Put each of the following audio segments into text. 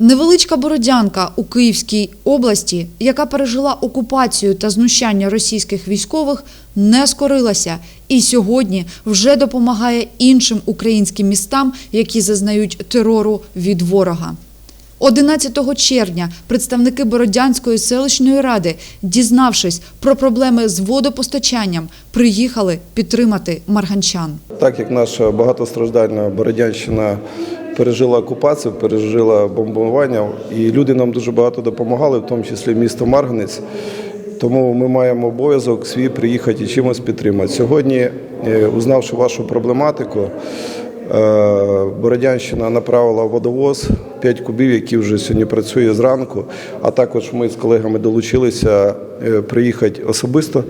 Невеличка Бородянка у Київській області, яка пережила окупацію та знущання російських військових, не скорилася і сьогодні вже допомагає іншим українським містам, які зазнають терору від ворога. 11 червня представники Бородянської селищної ради, дізнавшись про проблеми з водопостачанням, приїхали підтримати марганчан. Так як наша багатостраждальна Бородянщина пережила окупацію, пережила бомбування, і люди нам дуже багато допомагали, в тому числі місто Марганець. Тому ми маємо обов'язок свій приїхати і чимось підтримати. Сьогодні, е, узнавши вашу проблематику, е, Бородянщина направила водовоз 5 кубів, який вже сьогодні працює зранку. А також ми з колегами долучилися е, приїхати особисто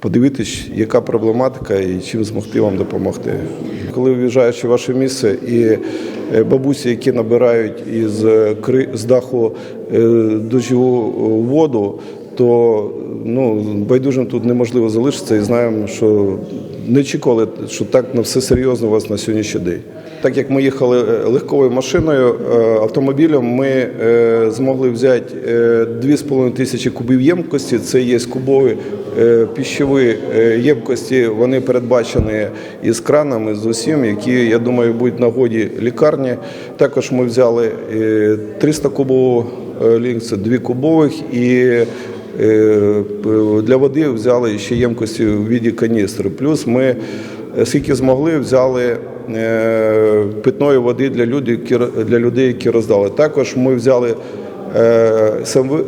подивитись, яка проблематика і чим змогти вам допомогти. Коли виїжджаєш у ваше місце і е, бабусі, які набирають із е, кри- з даху е, дощову воду, то ну, байдужим тут неможливо залишитися і знаємо, що не чекали, що так на все серйозно у вас на сьогоднішній день. Так як ми їхали легковою машиною, автомобілем, ми змогли взяти е, 2,5 тисячі кубів ємкості. Це є кубові піщові е, ємкості. Вони передбачені із кранами, з усім, які, я думаю, будуть на годі лікарні. Також ми взяли е, 300 кубову лінкс, 2 кубових і Е, Для води взяли ще ємкості в віді каністри. Плюс ми, е, скільки змогли, взяли е, питної води для людей, які роздали. Також ми взяли е,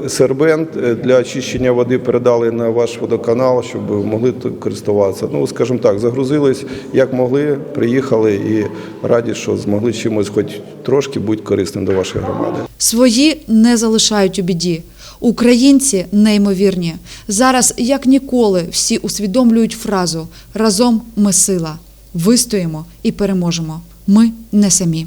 сербент е, для очищення води, передали на ваш водоканал, щоб могли користуватися. Ну, скажімо так, загрузились як могли, приїхали і раді, що змогли чимось, хоч трошки бути корисним до вашої громади. Свої не залишають у біді. Українці неймовірні. Зараз, як ніколи, всі усвідомлюють фразу Разом ми сила. Вистоїмо і переможемо. Ми не самі.